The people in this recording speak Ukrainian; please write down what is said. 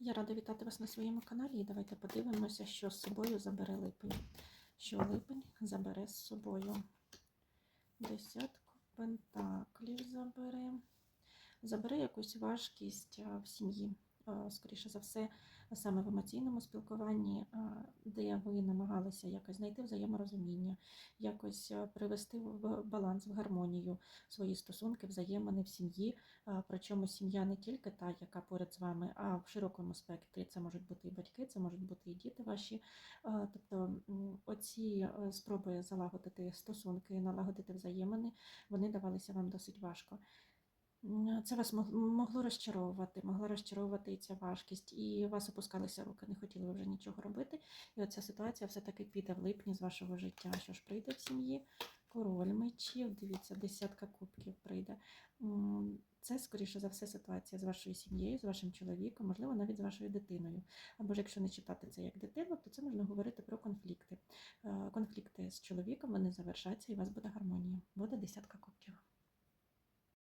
Я рада вітати вас на своєму каналі. І давайте подивимося, що з собою забере липень. Що липень забере з собою. Десятку пентаклів забере. Забере якусь важкість в сім'ї. Скоріше за все, саме в емоційному спілкуванні, де ви намагалися якось знайти взаєморозуміння, якось привести в баланс, в гармонію свої стосунки, взаємини в сім'ї. Причому сім'я не тільки та, яка поряд з вами, а в широкому спектрі. Це можуть бути і батьки, це можуть бути і діти ваші. Тобто оці е, спроби залагодити стосунки, налагодити взаємини, вони давалися вам досить важко. Це вас могло розчаровувати, могла розчаровувати і ця важкість, і у вас опускалися руки, не хотіли ви вже нічого робити. І оця ситуація все-таки піде в липні з вашого життя. Що ж прийде в сім'ї? Король мечів, дивіться, десятка кубків прийде. Це, скоріше за все, ситуація з вашою сім'єю, з вашим чоловіком, можливо, навіть з вашою дитиною. Або ж якщо не читати це як дитину, то це можна говорити про конфлікти. Е, Конфлікти з чоловіком вони завершаться, і у вас буде гармонія. Буде десятка кубків.